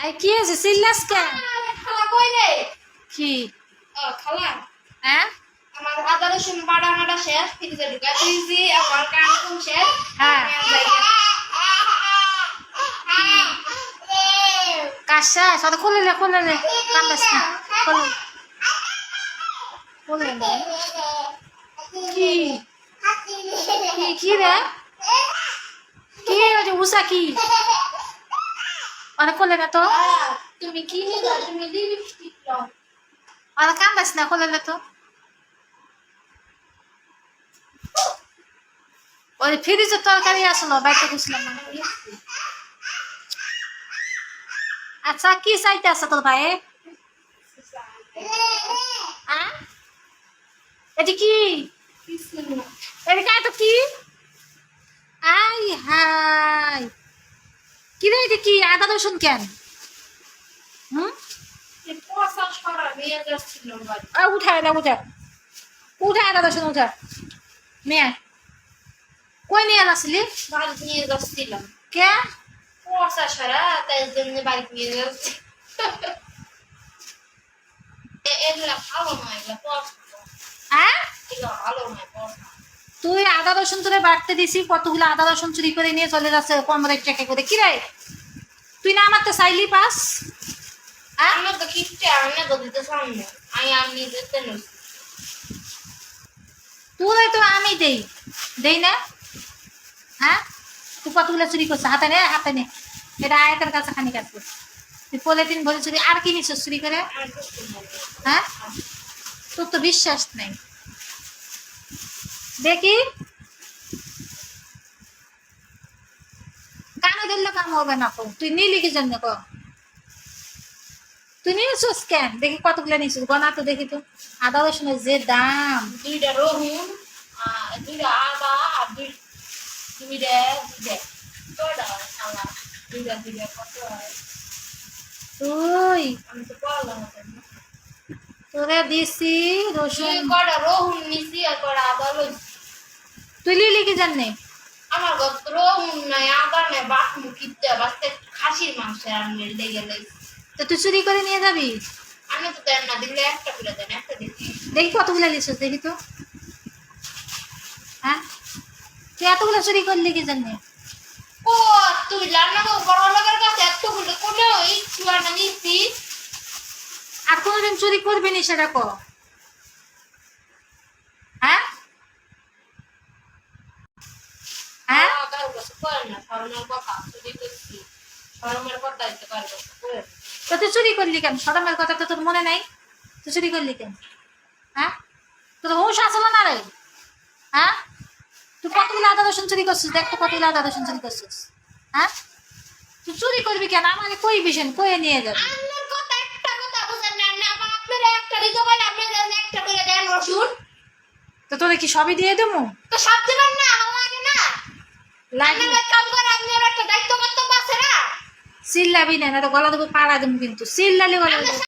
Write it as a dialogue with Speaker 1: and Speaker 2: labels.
Speaker 1: I কি হয়েছে? সিল্লাস কেন
Speaker 2: খালা কই রে?
Speaker 1: কি?
Speaker 2: ও খালা।
Speaker 1: হ্যাঁ?
Speaker 2: আমার আদা রসুন বাটা মাটা শেষ ফ্রিজে ঢুকা দিয়েছি আমার কান কুন শেষ।
Speaker 1: হ্যাঁ।
Speaker 2: না।
Speaker 1: কাশা সাথে খুলে লে খুলে কান্দাস না। খুলে খুলে কি? কি কি রে? কি যে উষা কি? অনেক খুলে তো?
Speaker 2: তুমি কি তুমি লিপস্টিক লাও।
Speaker 1: অনেক কান্দাস না খুলে তো? ওই ফ্রিজের তরকারি আসলো বাইতে বুঝলাম আচ্ছা কি চাইতে আছে তোর ভাই? হ্যাঁ? এটি কি? এটি কায় তো কি? আই হাই কি রে এটি কি আদা রসুন কেন? হুম? উঠায় না উঠা উঠা। আদা রসুন উঠা। মেয়ে কই নিয়ে আসলি
Speaker 2: বাড়ি নিয়ে যাচ্ছিলাম।
Speaker 1: কে?
Speaker 2: পয়সা ছাড়া তাই জন্য বাড়ি নিয়ে যাচ্ছি। এগুলা ভালো নয় এগুলা পয়সা
Speaker 1: হ্যাঁ?
Speaker 2: এগুলা ভালো নয় পয়সা
Speaker 1: তুই আদা রসুন তোরে বাড়তে দিছি কতগুলো আদা রসুন চুরি করে নিয়ে চলে যাচ্ছে কমরের টাকা করে। কি রে তুই না আমার তো চাইলি পাস? হ্যাঁ
Speaker 2: আমি তো কিপটে আমি তো সামনে আমি আমি যেতে নই।
Speaker 1: তুই তো আমি দেই। দেই না? হ্যাঁ? তুই কতগুলো চুরি করছিস? হাতে নে হাতে নে। এটা আয়তের কাছে খানি কাটবো তুই পলিথিন ভরে চুরি আর কি নিছিস চুরি করে? হ্যাঁ? তোর তো বিশ্বাস নেই। দেখি। কানে দিলে কাম হবে না কো। তুই নিলি কি জন্য কো? তুই নিয়েছিস কেন? দেখি কতগুলো নিয়েছিস। গনা তো দেখি তো। আদা রসুনের যে দাম।
Speaker 2: দুইটা রহুন দুইটা আদা আর দুই দুইটা দুইটা হয় দুইটা দুইটা কত
Speaker 1: তুই।
Speaker 2: আমি তো পারলাম না
Speaker 1: দিছি রসুন।
Speaker 2: কয়টা রহুন নিছি আর কয়টা আদা লইছি।
Speaker 1: তুই লিলি কি জানে
Speaker 2: আমার গত রহুন নাই আদা নাই বাসমু কিনতে বাসতে খাসির মাংস রান্নে লেগে লেগেছে
Speaker 1: তো তুই চুরি করে নিয়ে যাবি?
Speaker 2: আমি তো দেন না দিলে একটা করে দেন একটা দেখি।
Speaker 1: দেখি কতগুলো লিছিস দেখি তো। হ্যাঁ? তুই এতগুলো চুরি করলি কি জানে
Speaker 2: ও তুই করো বড় লোকের কাছে এতগুলো কোনে ওই চুয়াটা নিচ্ছি
Speaker 1: আর কোনোদিন চুরি করবি নি সেটা কো হ্যাঁ হ্যাঁ
Speaker 2: কারও করে না শরমের কথা চুরি করছি শরমের কথা দিতে পারব
Speaker 1: তো তুই চুরি করলি কেন? সরমের কথা তো তোর মনে নাই? তুই চুরি করলি কেন? হ্যাঁ? তোর হুঁশ আসলো না রে? হ্যাঁ? তুই কতগুলো আদা রসুন চুরি করছিস? দেখ তো কতগুলো আদা রসুন চুরি করছিস। হ্যাঁ? তুই চুরি করবি কেন? আমাকে কই বিশেন কয়ে নিয়ে যাবি? তো তোরে কি সবই দিয়ে দেবো?
Speaker 2: তো সব দিবেন না লাগে আপনার কাম করে আপনার একটা দায়িত্ব কর্তব্য আছে না
Speaker 1: চিল্লাবি না তো গলা দেবো পাড়া দেবো কিন্তু। চিল্লালে গলা